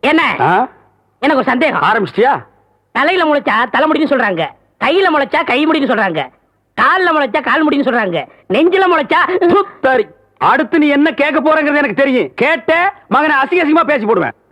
என்ன? எனக்கு ஒரு சந்தேகம். ஆரம்பிச்சிட்டியா? தலையில முளைச்சா தலைமுடின்னு சொல்றாங்க. கையில முளைச்சா கை முடின்னு சொல்றாங்க. கால்ல முளைச்சா கால் முடின்னு சொல்றாங்க. நெஞ்சில முளைச்சா சரி. அடுத்து நீ என்ன கேட்க போறங்கிறது எனக்கு தெரியும். கேட்ட மகனை அசிங்க அசிங்கமா பேசி போடுவேன்.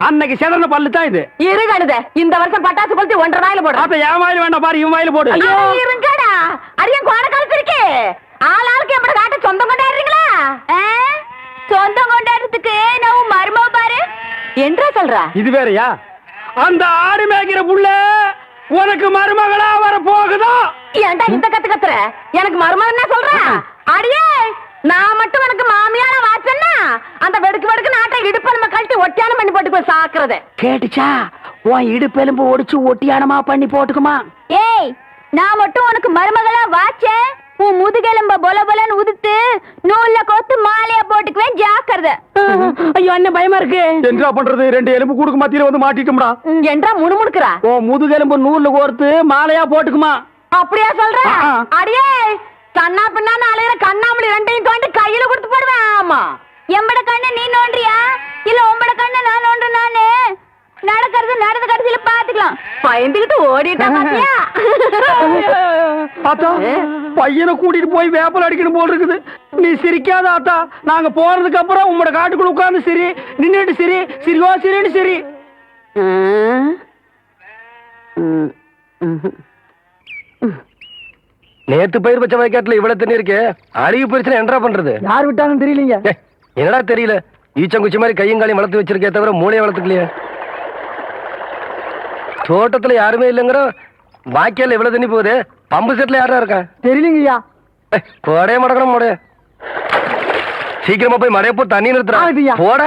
அன்னைக்கு செதறன பல்லு தான் இது. இரு கழுத இந்த வருஷம் பட்டாசு கொளுத்தி ஒன்றரை நாயில போடு. ஆத்தா என் வாயில வேண்டாம் பாரு இவன் வாயில போடு. ஐயோ இருங்கடா. அரியன் கோண காலத்து இருக்கே. ஆள் ஆளுக்கு எப்படி காட்ட சொந்தம் கொண்டாடுறீங்களா? சொந்தம் கொண்டாடுறதுக்கு நான் மருமவ பாரு. என்றா சொல்ற? இது வேறயா? அந்த ஆடு மேய்க்கிற புள்ள உனக்கு மருமகளா வர போகுதா ஏன்டா இந்த கத்து கத்துற? எனக்கு மருமகன் என்ன சொல்ற? அடியே நான் மட்டும் எனக்கு மாமியார வாச்சன்னா அந்த வெடுக்கு வெடுக்கு நாட்டை இடுப்பு நம்ம கழட்டி ஒட்டியானம் பண்ணி போட்டு போய் சாக்குறது. கேட்டுச்சா? உன் இடுப்பெலும்பு ஒடிச்சு ஒட்டியானமா பண்ணி போட்டுக்குமா? ஏய் நான் மட்டும் உனக்கு மருமகளா வாச்சேன் உன் முதுகெலும்ப பொல பொலன்னு உதுத்து நூல்ல கோத்து மாலையா போட்டுக்குவேன் ஜாக்கிரதை. ஐயோ அண்ணன் பயமா இருக்கு. என்ன பண்றது? ரெண்டு எலும்பு கூடுக்கு மத்தியில வந்து மாட்டிட்டோம்டா என்றா முணுமுணுக்குறா? உன் முதுகெலும்பு நூல்ல கோர்த்து மாலையா போட்டுக்குமா? அப்படியா சொல்ற. அடியே கண்ணா பின்னான்னு அலையிற கண்ணாமூலி ரெண்டையும் தோண்டி கையில கொடுத்து போடுவேன் ஆமா எம்பட கண்ணை நீ நோண்டுறியா இல்ல உம்பட கண்ணை நான் நோண்டு நானு? நடக்கிறது நடந்த கடைசியில பாத்துக்கலாம். பயந்துகிட்டு ஓடிட்டா பாத்தியா? ஆத்தா பையனை கூட்டிட்டு போய் வேப்பல் அடிக்கணும் போல் இருக்குது. நீ சிரிக்காத ஆத்தா. நாங்க போறதுக்கு அப்புறம் உங்களோட காட்டுக்குள்ள உட்கார்ந்து சிரி. நின்னுட்டு சிரி. சிரிவா சிரின்னு சிரி. நேத்து பயிர் வச்ச வயக்காட்டுல இவ்வளவு தண்ணி இருக்கு அழுகி போயிருச்சுன்னா என்னடா பண்றது? யார் விட்டாங்கன்னு தெரியலீங்க. என்னடா தெரியல? ஈச்சங்குச்சி மாதிரி கையும் காலையும் வளர்த்து வச்சிருக்கே தவிர மூளையை வளர்த்துக்கலையே. தோட்டத்துல யாருமே இல்லைங்கிற வாய்க்கால இவ்வளவு தண்ணி போகுது பம்பு செட்ல யாரா இருக்கா? தெரியலீங்கய்யா. போடே மடக்கணும் மோடே சீக்கிரமா போய் மடைய போ தண்ணி ஆகுதுய்யா. நிறுத்துறா போட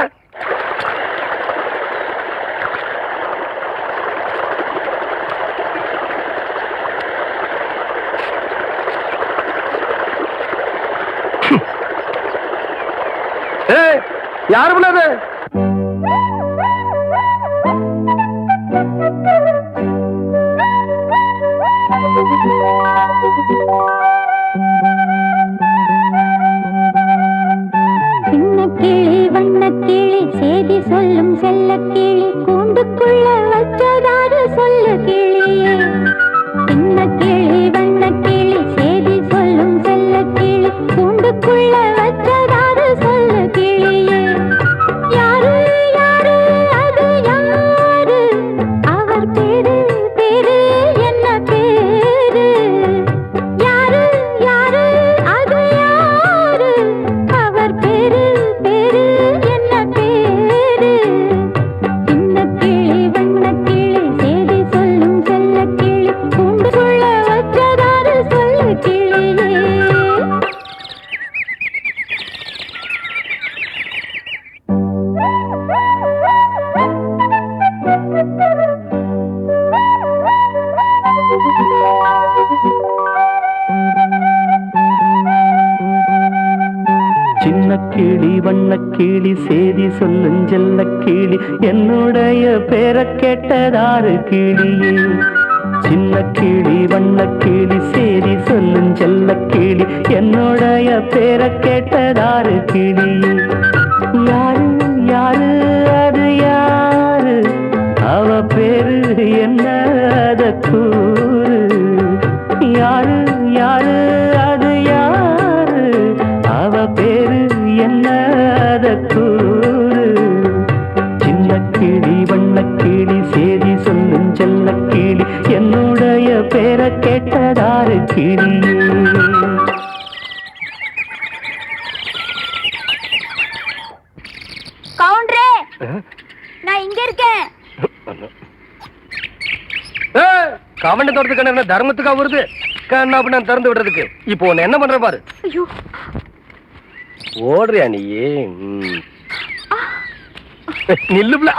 ஏய் யாரு பண்ணாது சின்ன கிளி வண்ண கிளி செய்தி சொல்லும் செல்ல கிளி சேதி சொல்லும் செல்ல கிளி என்னுடைய பேரை கேட்டதாறு கிளியே சின்ன கிளி வண்ண கிளி சேதி சொல்லும் செல்ல கிளி என்னுடைய பேரை கேட்டதாறு கிளியே யாரு யாரு அது யாரு? அவ பேரு என்ன அதற்கு கவண்ட தோட்டத்துக்கு என்ன தர்மத்துக்கா வருது? கண்ணா அப்படி திறந்து விடுறதுக்கு. இப்போ உன்னை என்ன பண்ற பாரு. ஐயோ. ஓடுறியா நீ? ம். நில்லுப்ல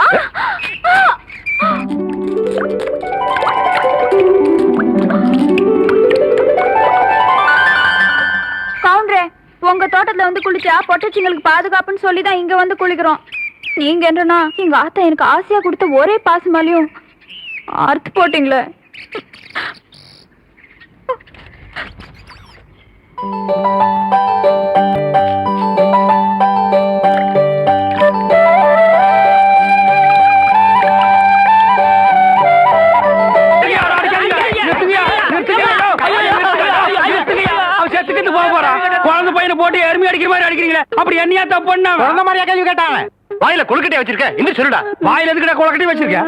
கவுண்டரே உங்க தோட்டத்துல வந்து குளிச்சா பொட்டச்சிங்களுக்கு பாதுகாப்புன்னு சொல்லி தான் இங்க வந்து குளிக்கிறோம். நீங்க என்னன்னா எங்க ஆத்தா எனக்கு ஆசையா கொடுத்த ஒரே பாசமாலையும் அறுத்து போட்டீங்களே. குழந்தை பையனை போட்டு எருமை அடிக்கிற மாதிரி அடிக்கிறீங்களே அப்படி என்னையா தப்பு பண்ண குழந்தை மாதிரியா கேள்வி கேட்டாங்க வாயில கொழுக்கட்டையா வச்சிருக்க. இன்னும் சொல்லுடா. வாயில எதுக்கிட்ட குளக்கட்டி வச்சிருக்கேன்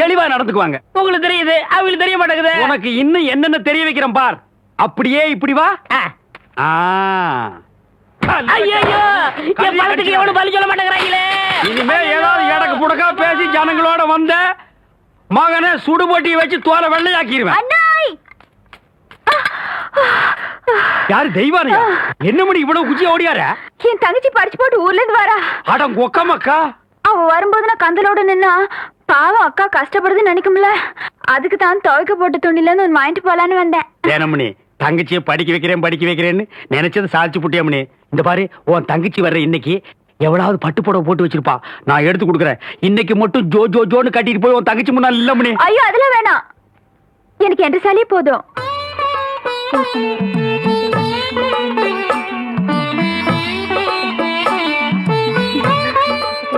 தெளிவா நடந்துக்குவாங்க. உங்களுக்கு தெரியுது அவங்களுக்கு தெரிய மாட்டேங்குது. உனக்கு இன்னும் என்னென்ன தெரிய வைக்கிறேன் பார். அப்படியே இப்படி வா. ஆ. ஐயோ என் பணத்துக்கு எவனும் பலி சொல்ல மாட்டேங்கிறாங்களே இனிமே ஏதாவது எடக்கு புடக்கா பேசி ஜனங்களோட வந்த மகனை சுடுபொட்டி வச்சு தோலை வெள்ளையாக்கிடுவேன் யாரு தெய்வானியா? என்ன மணி இவ்வளவு குச்சி ஓடியார? என் தங்கச்சி படிச்சு போட்டு ஊர்ல இருந்து வரா. அடம் கொக்கமக்கா அவ வரும்போது நான் கந்தலோட நின்னா பாவம் அக்கா கஷ்டப்படுதுன்னு நினைக்கும்ல. அதுக்கு தான் துவைக்க போட்ட துணில இருந்து வாங்கிட்டு போலான்னு வந்தேன். தேனமணி தங்கச்சியை படிக்க வைக்கிறேன் படிக்க வைக்கிறேன்னு நினைச்சது சாதிச்சு புட்டியமணி இந்த பாரு உன் தங்கச்சி வர்ற இன்னைக்கு எவ்வளவு பட்டு புடவை போட்டு வச்சிருப்பா. நான் எடுத்து கொடுக்குறேன். இன்னைக்கு மட்டும் ஜோ ஜோ ஜோன்னு கட்டிட்டு போய் உன் தங்கச்சி முன்னால் இல்லமணி ஐயோ அதெல்லாம் வேணாம். எனக்கு என்ற சாலியே போதும்.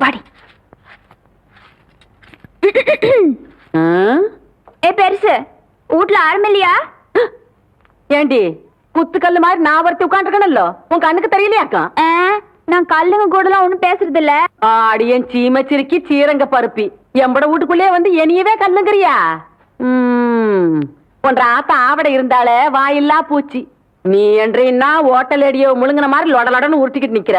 வாடி. ஏ பெருசு வீட்ல ஆரம்பில்லையா ஏண்டி குத்துக்கல்லு மாதிரி நான் ஒருத்தி உட்காந்துருக்கணும்ல உன் கண்ணுக்கு தெரியலையாக்கா ஆ, நான் கல்லுங்க கூடலாம் ஒண்ணும் பேசுறது இல்ல ஆடியன் சீமச்சிருக்கி சீரங்க பருப்பி. எம்பட வீட்டுக்குள்ளே வந்து என்னையவே கல்லுங்கிறியா? உன்ற ஆத்த ஆவட இருந்தாலே வாயில்லா பூச்சி. நீ என்றீன்னா ஓட்டல் அடியோ முழுங்கின மாதிரி லொடலொடன்னு உருட்டிக்கிட்டு நிக்கிற.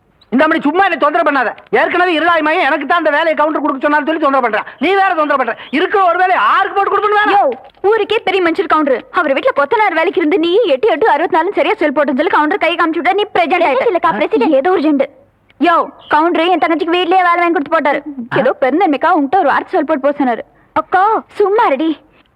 இந்த மாதிரி சும்மா என்ன தொந்தரவு பண்ணாத. ஏற்கனவே இருளாய் மையம் எனக்கு தான் அந்த வேலையை கவுண்டர் கொடுக்க சொன்னாலும் சொல்லி தொந்தரவு பண்றேன். நீ வேற தொந்தரவு பண்ற. இருக்கிற ஒரு வேலையை ஆருக்கு போட்டு கொடுக்கணும் யோ ஊருக்கே பெரிய மனுஷர் கவுண்டர் அவர் வீட்ல கொத்தனார் வேலைக்கு இருந்து நீ எட்டு எட்டு அறுபத்தி நாலு சரியா சொல் போட்டுன்னு சொல்லி கவுண்டர் கை காமிச்சு விட்டா நீ பிரசிடென்ட் ஆயிட்ட. இல்லக்கா பிரசிடென்ட் ஏதோ ஒரு ஜெண்டு யோ கவுண்டர் என் தங்கச்சிக்கு வீட்லயே வேலை வாங்கி கொடுத்து போட்டாரு. ஏதோ பெருந்தன்மைக்கா உன்கிட்ட ஒரு வார்த்தை சொல் போட்டு போக சொன்னாரு அக்கா. சும்மா ரெடி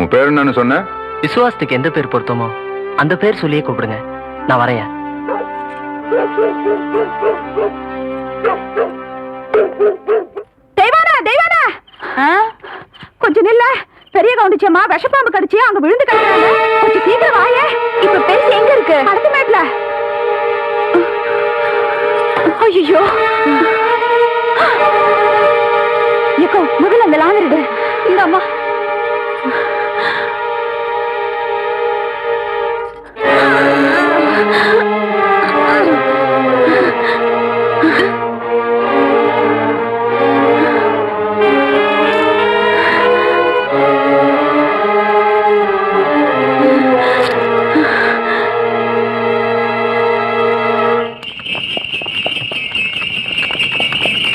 உன் பேர் என்னன்னு சொன்ன? விசுவாசத்துக்கு எந்த பேர் பொருத்தமோ அந்த பேர் சொல்லியே கூப்பிடுங்க. நான் வரையா தெய்வானா தெய்வானா? கொஞ்சம் நில்ல. பெரிய கவுண்டிச்சம்மா விஷப்பாம்பு கடிச்சு அங்க விழுந்து கிடக்குறாங்க. கொஞ்சம் சீக்கிரம் வாயே. இப்ப பெருசு எங்க இருக்கு? அடுத்த மேட்ல. ஐயோ ஏக்கோ முதல்ல அந்த லாந்தரிடு இந்த அம்மா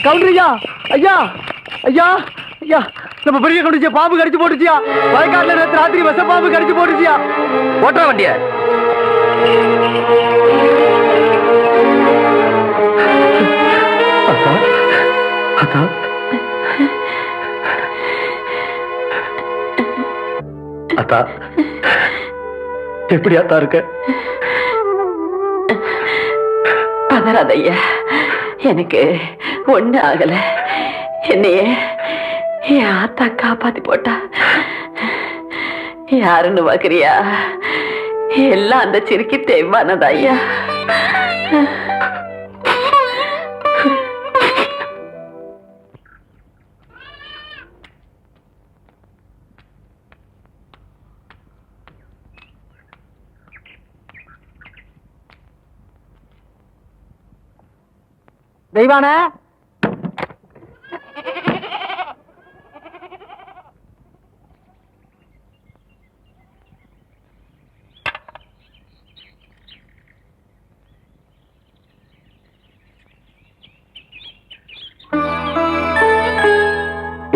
கவுண்டர் ஐயா ஐயா ஐயா ஐயா நம்ம பெரிய கவுண்டிச்ச பாம்பு கடிச்சு போட்டுச்சியா? வயக்காட்டுல நேத்து ராத்திரி விஷ பாம்பு கடிச்சு போட்டுச்சியா? ஓட்டுற வண்டிய. அத்தா எப்படி அத்தா இருக்க? பதறாத ஐயா எனக்கு ஒண்ணு ஆகல என்னைய என் ஆத்தா காப்பாத்தி போட்டா. யாருன்னு பாக்குறியா? எல்லாம் அந்த சிரிக்கு தெய்வானதா ஐயா? தெய்வான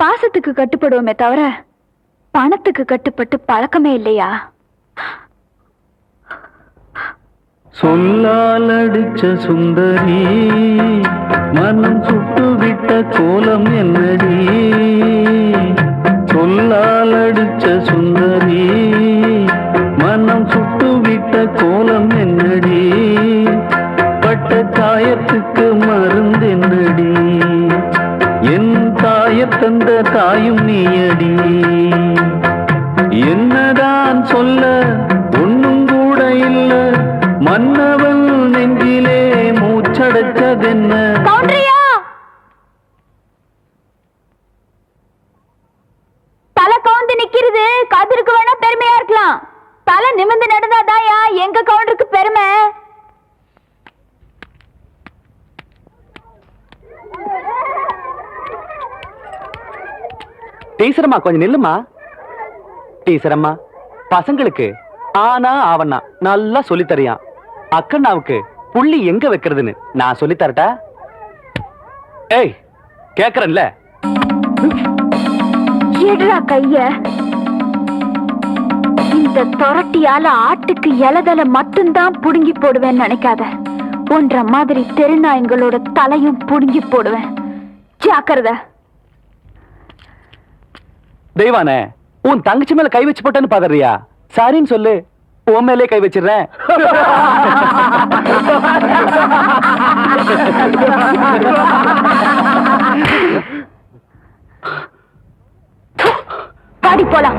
பாசத்துக்கு கட்டுப்படுவோமே தவிர பணத்துக்கு கட்டுப்பட்டு பழக்கமே இல்லையா? சொல்லால் அடிச்ச சுந்தரி மனம் சுட்டு விட்ட கோலம் என்னடி? சொல்லால் அடிச்ச சுந்தரி மனம் சுட்டு விட்ட கோலம் என்னடி? பட்ட காயத்துக்கு மருந்து என்னடி? தந்த தாயும் நீயடி. என்னதான் சொல்ல ஒன்னும் கூட இல்ல. மன்ன டீச்சரம்மா கொஞ்சம் நில்லுமா? டீச்சரம்மா பசங்களுக்கு ஆனா ஆவண்ணா நல்லா சொல்லித்தரியான் அக்கண்ணாவுக்கு புள்ளி எங்க வைக்கிறதுன்னு நான் சொல்லித்தரட்டா? ஏய் கேக்குறேன்ல. எடுறா கைய. இந்த தொரட்டியால ஆட்டுக்கு இலதலை மட்டும்தான் புடுங்கி போடுவேன்னு நினைக்காத. ஒன்ற மாதிரி தெருநாயங்களோட தலையும் புடுங்கி போடுவேன். ஜாக்கிரதை. தெய்வானே உன் தங்கச்சி மேல கை வச்சு போட்டேன்னு பாக்குறியா? சாரின்னு சொல்லு. உன் மேலே கை வச்சிடுறேன். பாடி போலாம்.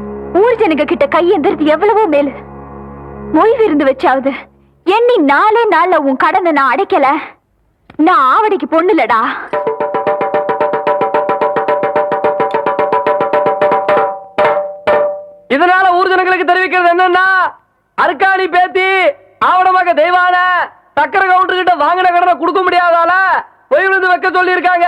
ஊர் ஜனங்க கிட்ட கையெந்திரது எவ்வளவோ மேலு. மொய் விருந்து வச்சாவது எண்ணி நாலே நாள்ல உன் கடனை நான் அடைக்கல. நான் ஆவடிக்கு பொண்ணுலடா. இதனால ஊர் ஜனங்களுக்கு தெரிவிக்கிறது என்னன்னா அர்க்காணி பேத்தி ஆவணமாக தெய்வான சக்கர கவுண்டர் கிட்ட வாங்கின கடனை கொடுக்க முடியாதால பொய் விழுந்து வைக்க சொல்லி இருக்காங்க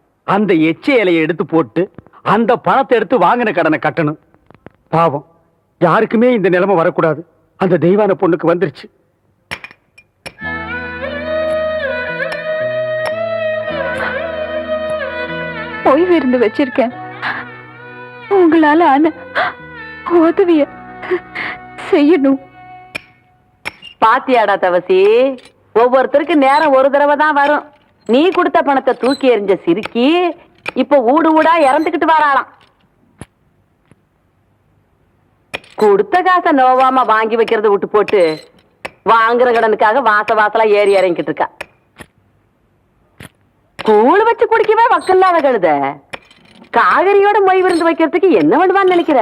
அந்த எச்ச இலையை எடுத்து போட்டு அந்த பணத்தை எடுத்து வாங்கின கடனை கட்டணும். பாவம். யாருக்குமே இந்த நிலைமை வரக்கூடாது. அந்த தெய்வான பொண்ணுக்கு வந்துருச்சு. பொய் விருந்து வச்சிருக்கேன். உங்களால ஆன உதவிய செய்யணும். பாத்தியாடா தவசி. ஒவ்வொருத்தருக்கு நேரம் ஒரு தடவை தான் வரும். நீ கொடுத்த பணத்தை தூக்கி எறிஞ்ச சிறுக்கி இப்ப ஊடு ஊடா இறந்துகிட்டு வராளாம். கொடுத்த காசை நோவாம வாங்கி வைக்கிறத விட்டு போட்டு வாங்குற கடனுக்காக வாச வாசலா ஏறி இறங்கிட்டு இருக்கா. கூழ் வச்சு குடிக்கவே வக்கல்லாத கழுத. காகரியோட மொய் விருந்து வைக்கிறதுக்கு என்ன பண்ணுவான்னு நினைக்கிற?